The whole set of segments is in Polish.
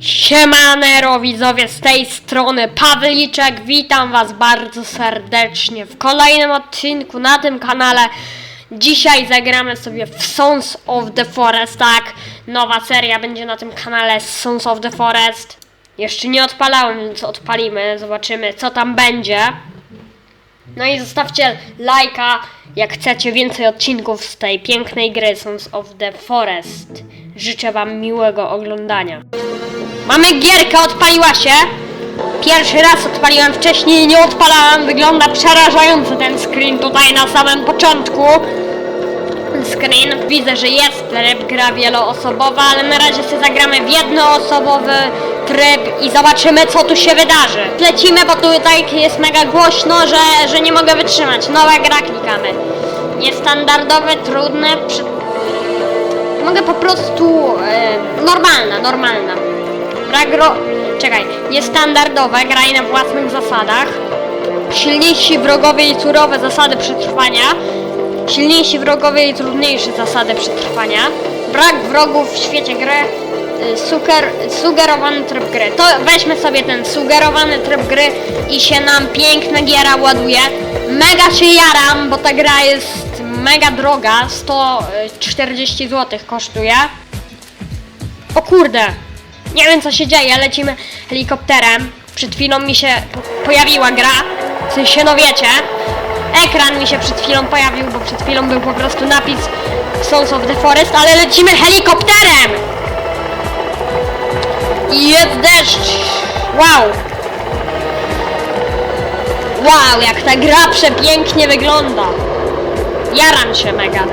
Siemanero widzowie z tej strony Pawliczek, witam was bardzo serdecznie w kolejnym odcinku na tym kanale. Dzisiaj zagramy sobie w Sons of the Forest, tak? Nowa seria będzie na tym kanale Sons of the Forest. Jeszcze nie odpalałem, więc odpalimy, zobaczymy co tam będzie. No i zostawcie lajka, jak chcecie więcej odcinków z tej pięknej gry Sons of the Forest. Życzę wam miłego oglądania. Mamy gierkę, odpaliła się. Pierwszy raz odpaliłem, wcześniej nie odpalałem. Wygląda przerażająco ten screen tutaj na samym początku. Screen. Widzę, że jest gra wieloosobowa, ale na razie sobie zagramy w jednoosobowy tryb i zobaczymy co tu się wydarzy. Lecimy, bo tutaj jest mega głośno, że, że nie mogę wytrzymać. Nowa gra klikamy. Niestandardowe, trudne, przy... Mogę po prostu... E, normalna, normalna. Brak ro... Czekaj. Niestandardowe, graj na własnych zasadach. Silniejsi wrogowie i surowe zasady przetrwania. Silniejsi wrogowie i trudniejsze zasady przetrwania. Brak wrogów w świecie gry. Suger, sugerowany tryb gry. To weźmy sobie ten sugerowany tryb gry i się nam piękna giera ładuje. Mega się jaram, bo ta gra jest mega droga. 140 zł kosztuje. O kurde! Nie wiem co się dzieje, lecimy helikopterem. Przed chwilą mi się po pojawiła gra. W sensie, no wiecie. Ekran mi się przed chwilą pojawił, bo przed chwilą był po prostu napis Sons of the Forest, ale lecimy helikopterem! I jest deszcz! Wow! Wow, jak ta gra przepięknie wygląda! Jaram się mega.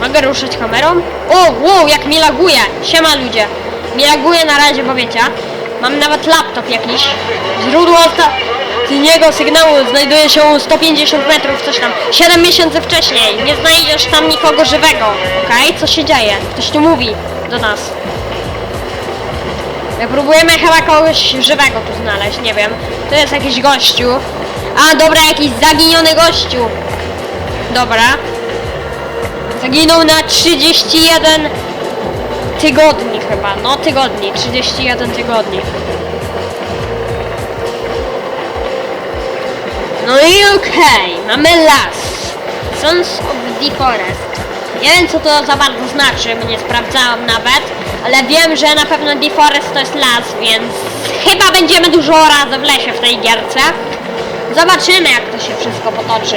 Mogę ruszyć kamerą? O, wow, jak mi laguje! Siema ludzie! Mi laguje na razie, bo wiecie, mam nawet laptop jakiś. Źródło ostatniego sygnału znajduje się 150 metrów, coś tam. 7 miesięcy wcześniej. Nie znajdziesz tam nikogo żywego. Okej? Co się dzieje? Ktoś tu mówi do nas. My próbujemy chyba kogoś żywego tu znaleźć, nie wiem. To jest jakiś gościu. A, dobra, jakiś zaginiony gościu. Dobra. Zaginął na 31 tygodni chyba. No tygodni, 31 tygodni. No i okej, mamy las. Sons of the Forest. Nie wiem co to za bardzo znaczy, bo nie sprawdzałam nawet, ale wiem, że na pewno The Forest to jest las, więc chyba będziemy dużo razy w lesie w tej gierce. Zobaczymy jak to się wszystko potoczy.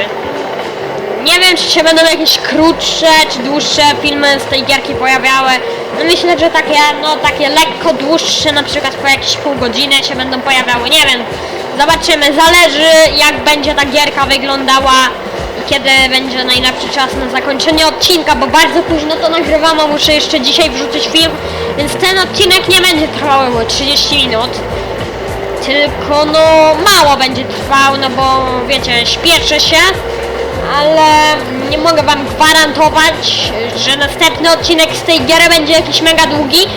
Nie wiem, czy się będą jakieś krótsze czy dłuższe filmy z tej gierki pojawiały. No myślę, że takie, no takie lekko dłuższe, na przykład po jakieś pół godziny się będą pojawiały. Nie wiem, zobaczymy. Zależy jak będzie ta gierka wyglądała i kiedy będzie najlepszy czas na zakończenie odcinka, bo bardzo późno to nagrywam, muszę jeszcze dzisiaj wrzucić film, więc ten odcinek nie będzie trwał 30 minut tylko no mało będzie trwał, no bo wiecie, śpieszę się, ale nie mogę wam gwarantować, że następny odcinek z tej giery będzie jakiś mega długi.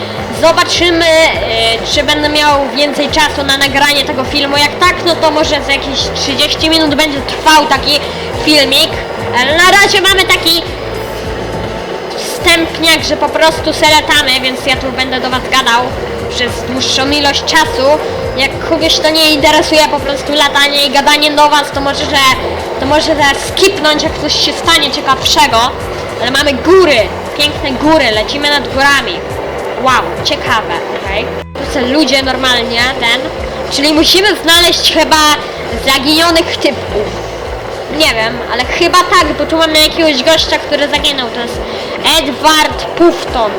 Zobaczymy, e, czy będę miał więcej czasu na nagranie tego filmu. Jak tak, no to może za jakieś 30 minut będzie trwał taki filmik. Ale na razie mamy taki wstępniak, że po prostu seletamy, więc ja tu będę do Was gadał przez dłuższą ilość czasu. Jak kogoś to nie interesuje po prostu latanie i gadanie do Was, to może, że to może teraz skipnąć, jak coś się stanie ciekawszego. Ale mamy góry, piękne góry, lecimy nad górami. Wow, ciekawe, okej. Tu są ludzie normalnie, ten. Czyli musimy znaleźć chyba zaginionych typów. Nie wiem, ale chyba tak, bo tu mamy jakiegoś gościa, który zaginął. To jest Edward Pufton.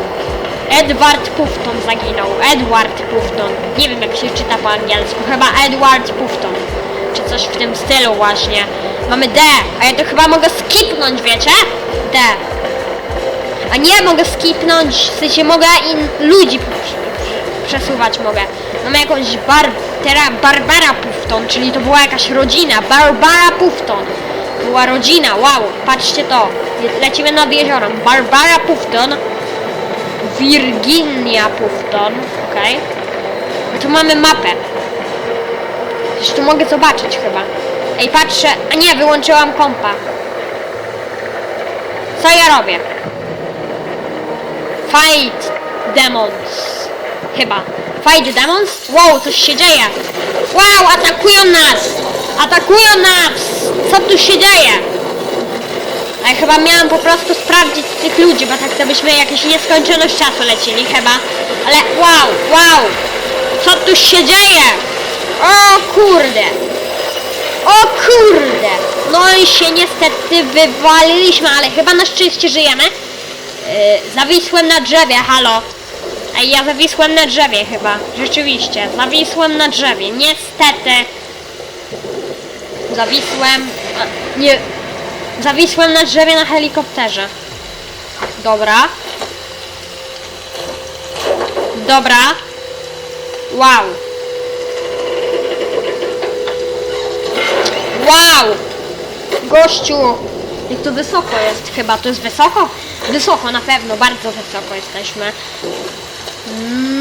Edward Pufton zaginął. Edward Pufton. Nie wiem jak się czyta po angielsku. Chyba Edward Pufton. Czy coś w tym stylu właśnie. Mamy D, a ja to chyba mogę skipnąć, wiecie? D. A nie mogę skipnąć, w sensie mogę in ludzi prze- przesuwać mogę. Mamy jakąś bar teraz Barbara Pufton, czyli to była jakaś rodzina. Barbara Pufton. Była rodzina, wow, patrzcie to. Lecimy nad jeziorem. Barbara Pufton. Virginia Pufton, okej. No tu mamy mapę. Tu mogę zobaczyć chyba. Ej, patrzę. A nie, wyłączyłam kompa. Co ja robię? Fight Demons. Chyba. Fight Demons? Wow, coś się dzieje. Wow, atakują nas! Atakują nas! Co tu się dzieje? A ja chyba miałam po prostu sprawdzić tych ludzi, bo tak to byśmy jakieś nieskończoność czasu lecili chyba. Ale wow, wow! Co tu się dzieje? O kurde! O kurde! No i się niestety wywaliliśmy, ale chyba na szczęście żyjemy. Yy, zawisłem na drzewie, halo. Ej, ja zawisłem na drzewie chyba. Rzeczywiście, zawisłem na drzewie. Niestety. Zawisłem... A, nie... Zawisłem na drzewie na helikopterze. Dobra. Dobra. Wow. Wow! Gościu! Jak to wysoko jest chyba, to jest wysoko? Wysoko na pewno, bardzo wysoko jesteśmy.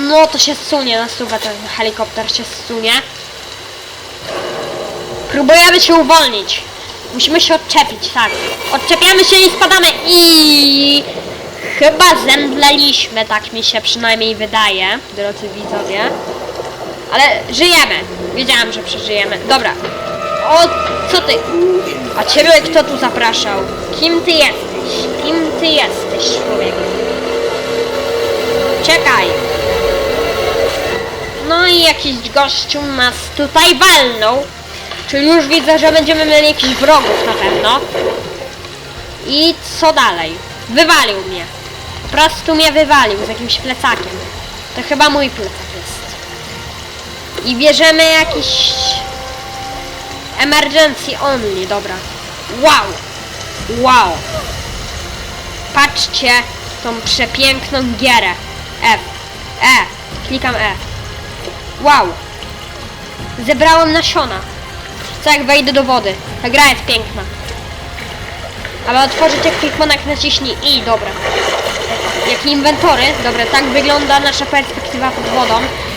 No to się zsunie na stówę, ten helikopter się zsunie. Próbujemy się uwolnić. Musimy się odczepić, tak. Odczepiamy się i spadamy i... Chyba zemdleliśmy, tak mi się przynajmniej wydaje, drodzy widzowie. Ale żyjemy. Wiedziałam, że przeżyjemy. Dobra. O, co ty? A ciebie kto tu zapraszał? Kim ty jesteś? Kim ty jesteś, człowieku? Czekaj. No i jakiś gościu nas tutaj walnął. Czyli już widzę, że będziemy mieli jakichś wrogów na pewno. I co dalej? Wywalił mnie. Po prostu mnie wywalił z jakimś plecakiem. To chyba mój plecak jest. I bierzemy jakiś... Emergency only, dobra. Wow! Wow! Patrzcie tą przepiękną gierę. F. E. Klikam E. Wow! Zebrałem nasiona. Co jak wejdę do wody? Ta gra jest piękna. Ale otworzyć ekwipunek naciśnij I, dobra. Jak inwentory, dobra, tak wygląda nasza perspektywa pod wodą.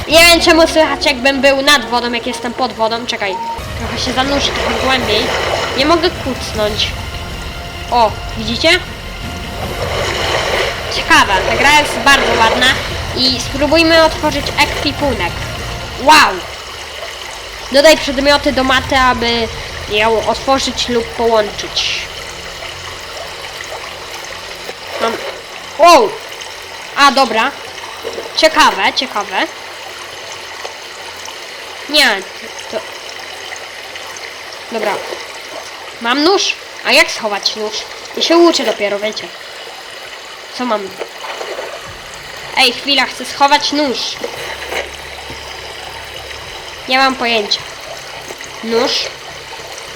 Nie wiem czemu słychać jakbym był nad wodą, jak jestem pod wodą. Czekaj, trochę się zanurzy, trochę głębiej. Nie mogę kucnąć. O, widzicie? Ciekawa, ta gra jest bardzo ładna i spróbujmy otworzyć ekwipunek. Wow! Dodaj przedmioty do maty, aby ją otworzyć lub połączyć. Mam... Wow! A, dobra. Ciekawe, ciekawe. Nie, to... Dobra. Mam nóż? A jak schować nóż? Ja się uczę dopiero, wiecie. Co mam? Ej, chwila, chcę schować nóż. Nie mam pojęcia. Nóż?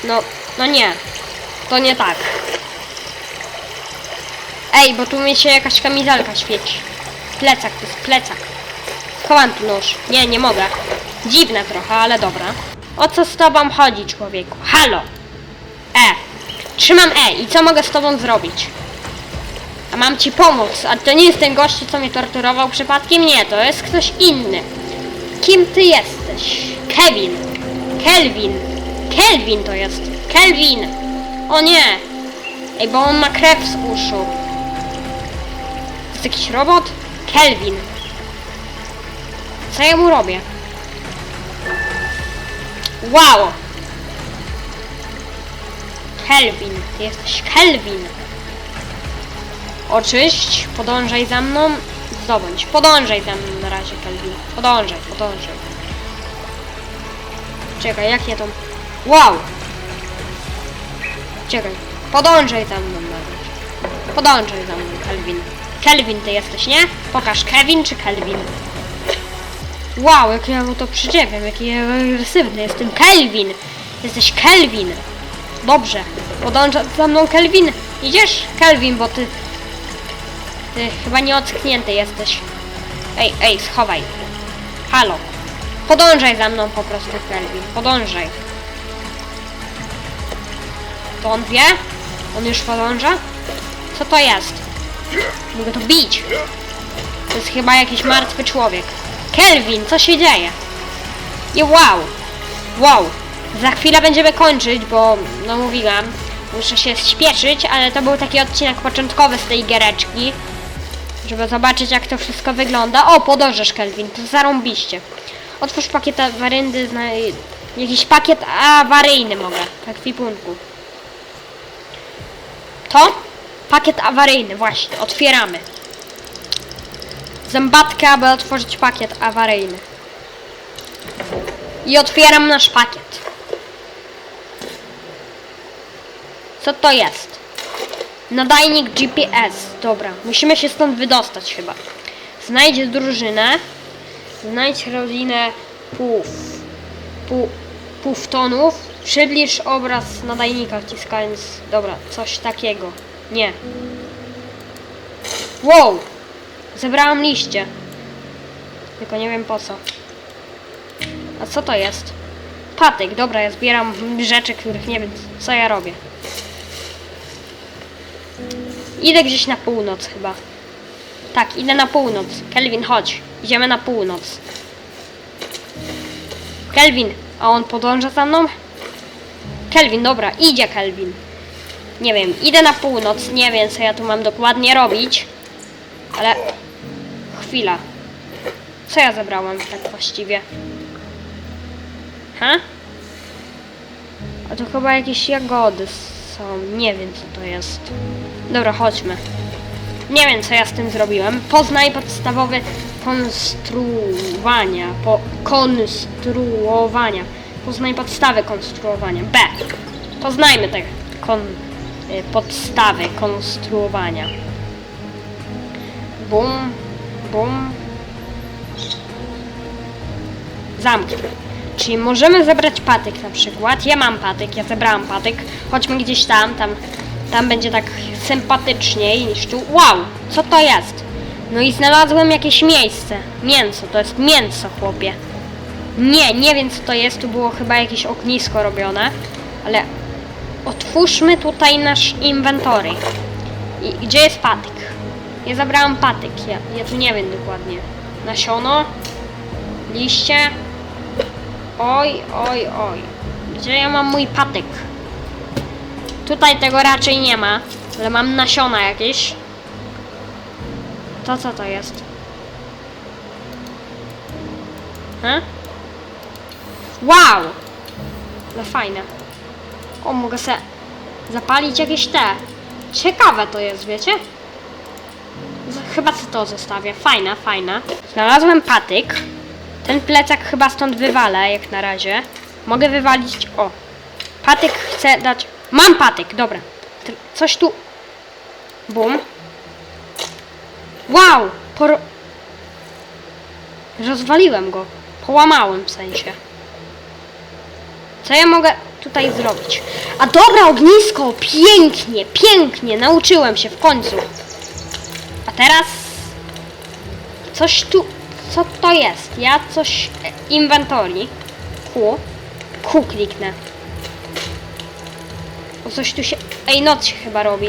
No, no nie. To nie tak. Ej, bo tu mi się jakaś kamizelka świeci. Plecak, to jest plecak. Schowam tu nóż. Nie, nie mogę. Dziwne trochę, ale dobra. O co z tobą chodzi, człowieku? Halo! E. Trzymam E i co mogę z tobą zrobić? A mam ci pomóc, a to nie jest ten gościu, co mnie torturował przypadkiem? Nie, to jest ktoś inny. Kim ty jesteś? Kevin. Kelvin. Kelvin to jest. Kelvin. O nie. Ej, bo on ma krew z uszu. To jest jakiś robot? Kelvin. Co ja mu robię? Wow. Kelvin. Ty jesteś Kelvin. Oczyść, podążaj za mną, zdobądź. Podążaj za mną na razie, Kelvin. Podążaj, podążaj. Czekaj, jak ja to... Wow! Czekaj, podążaj za mną na razie. Podążaj za mną, Kelvin. Kelvin ty jesteś, nie? Pokaż, Kevin czy Kelvin? Wow, jak ja mu to przyczepiam, jaki ja agresywny jestem. Kelvin! Jesteś Kelvin! Dobrze. Podążaj za mną, Kelvin. Idziesz? Kelvin, bo ty... Ty chyba nieocknięty jesteś. Ej, ej, schowaj. Halo. Podążaj za mną po prostu, Kelvin. Podążaj. To on wie? On już podąża? Co to jest? Mogę to bić. To jest chyba jakiś martwy człowiek. Kelvin, co się dzieje? I wow. Wow. Za chwilę będziemy kończyć, bo no mówiłam, muszę się śpieszyć, ale to był taki odcinek początkowy z tej giereczki, żeby zobaczyć jak to wszystko wygląda. O, podążesz Kelvin, to zarąbiście. Otwórz pakiet awaryjny, zna... jakiś pakiet awaryjny mogę, tak w ekwipunku. To? Pakiet awaryjny, właśnie, otwieramy. Zębatkę, aby otworzyć pakiet awaryjny. I otwieram nasz pakiet. Co to jest? Nadajnik GPS. Dobra, musimy się stąd wydostać chyba. Znajdź drużynę. Znajdź rodzinę pów. Pu, puftonów. Przybliż obraz nadajnika wciskając... Dobra, coś takiego. Nie. Wow! Zebrałam liście. Tylko nie wiem po co. A co to jest? Patyk, dobra, ja zbieram rzeczy, których nie wiem, co ja robię. Idę gdzieś na północ chyba. Tak, idę na północ. Kelvin, chodź. Idziemy na północ. Kelvin, a on podąża za mną? Kelvin, dobra, idzie Kelvin. Nie wiem, idę na północ, nie wiem co ja tu mam dokładnie robić. Ale... Chwila. Co ja zebrałem tak właściwie? Ha? A to chyba jakieś jagody Nie wiem co to jest. Dobra, chodźmy. Nie wiem co ja z tym zrobiłem. Poznaj podstawowe konstruowania. Po konstruowania. Poznaj podstawy konstruowania. B. Poznajmy te kon, y, podstawy konstruowania. Bum, bum. Zamknij. Czyli możemy zebrać patyk na przykład. Ja mam patyk, ja zebrałam patyk. Chodźmy gdzieś tam, tam, tam będzie tak sympatyczniej niż tu. Wow, co to jest? No i znalazłem jakieś miejsce. Mięso, to jest mięso, chłopie. Nie, nie wiem co to jest, tu było chyba jakieś ognisko robione, ale otwórzmy tutaj nasz inwentory. I gdzie jest patyk? Ja zabrałam patyk, ja, ja tu nie wiem dokładnie. Nasiono, liście, Oj, oj, oj. Gdzie ja mam mój patyk? Tutaj tego raczej nie ma, ale mam nasiona jakieś. To co to jest? He? Wow! No fajne. O, mogę se zapalić jakieś te. Ciekawe to jest, wiecie? Chyba co to zostawię. Fajne, fajne. Znalazłem patyk. Ten plecak chyba stąd wywalę, jak na razie. Mogę wywalić... O! Patyk chcę dać... Mam patyk, dobra. Coś tu... Bum. Wow! Por... Rozwaliłem go. Połamałem w sensie. Co ja mogę tutaj zrobić? A dobra, ognisko! Pięknie, pięknie! Nauczyłem się w końcu. A teraz... Coś tu... Co to jest? Ja coś... e, Inwentory. Q. Q kliknę. O coś tu się... Ej, noc się chyba robi.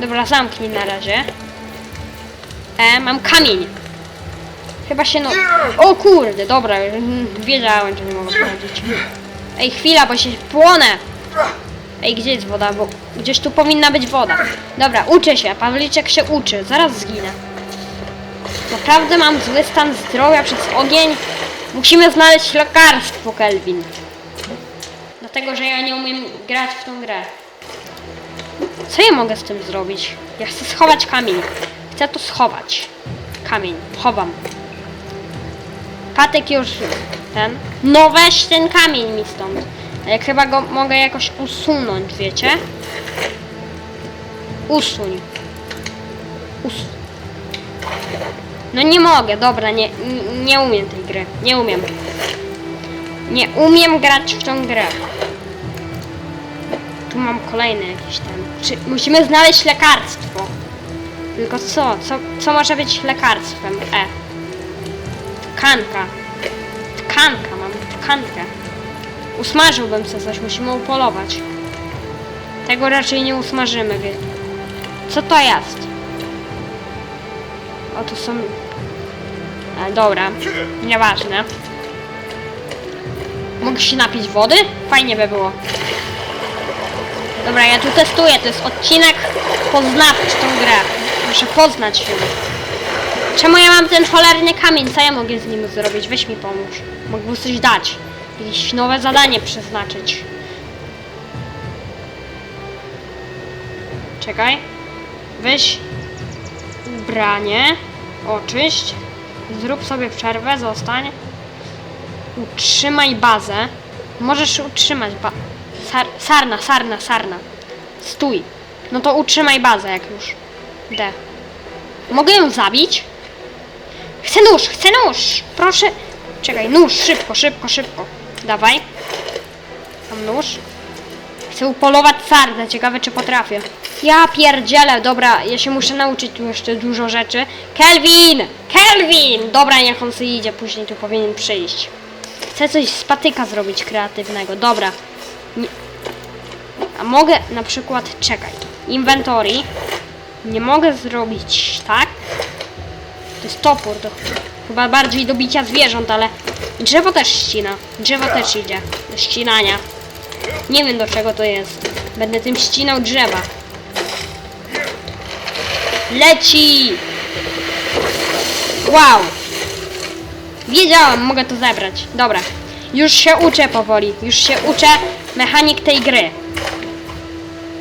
Dobra, zamknij na razie. E, mam kamień. Chyba się no... O kurde, dobra, wiedziałem, że nie mogę powiedzieć. Ej, chwila, bo się płonę. Ej, gdzie jest woda? Bo gdzieś tu powinna być woda. Dobra, uczę się. Pawliczek się uczy. Zaraz zginę. Naprawdę mam zły stan zdrowia przez ogień. Musimy znaleźć lekarstwo, Kelvin. Dlatego, że ja nie umiem grać w tą grę. Co ja mogę z tym zrobić? Ja chcę schować kamień. Chcę to schować. Kamień. Chowam. Patyk już ten. No weź ten kamień mi stąd. Jak chyba go mogę jakoś usunąć, wiecie? Usuń. Us no nie mogę, dobra, nie, nie umiem tej gry. Nie umiem. Nie umiem grać w tą grę. Tu mam kolejny jakiś ten. Czy musimy znaleźć lekarstwo? Tylko co? Co, co może być lekarstwem? E. Tkanka. Tkanka, mam tkankę. Usmażyłbym sobie coś, musimy upolować. Tego raczej nie usmażymy, wie. Co to jest? O, tu są... E, dobra, nieważne. Mogę się napić wody? Fajnie by było. Dobra, ja tu testuję, to jest odcinek poznawczy tą grę. Muszę poznać ją. Czemu ja mam ten cholerny kamień? Co ja mogę z nim zrobić? Weź mi pomóż. Mu coś dać. Jakieś nowe zadanie przeznaczyć. Czekaj. Weź ubranie. Oczyść. Zrób sobie przerwę, zostań. Utrzymaj bazę. Możesz utrzymać ba... Sar sarna, sarna, sarna. Stój. No to utrzymaj bazę jak już. D. Mogę ją zabić? Chcę nóż, chcę nóż! Proszę. Czekaj, nóż, szybko, szybko, szybko. Dawaj. Mam nóż. Chcę upolować sarnę, ciekawe czy potrafię. Ja pierdzielę, dobra, ja się muszę nauczyć tu jeszcze dużo rzeczy. Kelvin! Kelvin! Dobra, niech on sobie idzie, później tu powinien przyjść. Chcę coś z patyka zrobić kreatywnego, dobra. Nie. A mogę na przykład, czekaj, inventory. Nie mogę zrobić tak. To jest topór, to chyba bardziej do bicia zwierząt, ale drzewo też ścina. Drzewo też idzie do ścinania. Nie wiem do czego to jest. Będę tym ścinał drzewa. Leci! Wow! Wiedziałam, mogę to zebrać. Dobra. Już się uczę powoli. Już się uczę mechanik tej gry.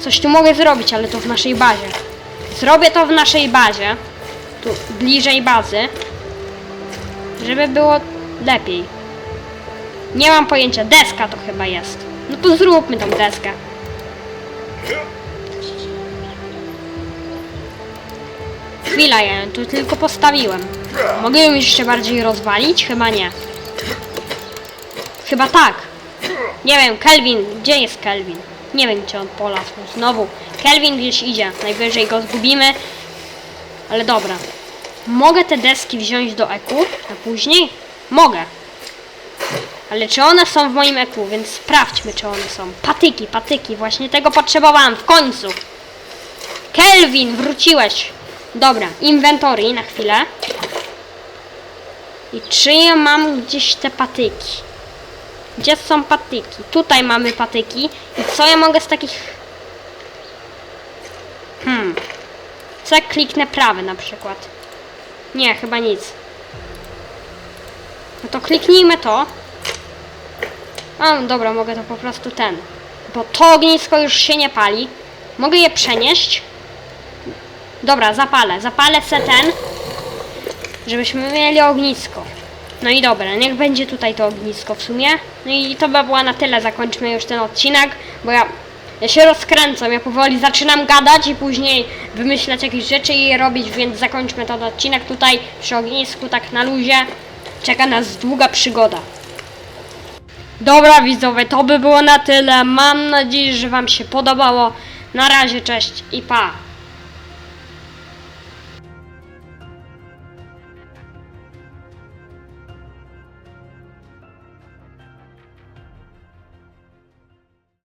Coś tu mogę zrobić, ale to w naszej bazie. Zrobię to w naszej bazie. Tu bliżej bazy. Żeby było lepiej. Nie mam pojęcia. Deska to chyba jest. No to zróbmy tą deskę. Chwila, ja tu tylko postawiłem. Mogę ją jeszcze bardziej rozwalić? Chyba nie. Chyba tak. Nie wiem, Kelvin, gdzie jest Kelvin? Nie wiem, czy on polasł. Znowu, Kelvin gdzieś idzie. Najwyżej go zgubimy. Ale dobra. Mogę te deski wziąć do EQ na później? Mogę. Ale czy one są w moim EQ, więc sprawdźmy, czy one są. Patyki, patyki, właśnie tego potrzebowałam w końcu. Kelvin, wróciłeś. Dobra, inwentory na chwilę. I czy ja mam gdzieś te patyki? Gdzie są patyki? Tutaj mamy patyki. I co ja mogę z takich... Hmm. Co jak kliknę prawy na przykład? Nie, chyba nic. No to kliknijmy to. A, dobra, mogę to po prostu ten. Bo to ognisko już się nie pali. Mogę je przenieść. Dobra, zapalę. Zapalę se ten. Żebyśmy mieli ognisko. No i dobra, niech będzie tutaj to ognisko w sumie. No i to by było na tyle. Zakończmy już ten odcinek, bo ja, ja się rozkręcam. Ja powoli zaczynam gadać i później wymyślać jakieś rzeczy i je robić, więc zakończmy ten odcinek tutaj przy ognisku, tak na luzie. Czeka nas długa przygoda. Dobra widzowie, to by było na tyle. Mam nadzieję, że Wam się podobało. Na razie, cześć i pa!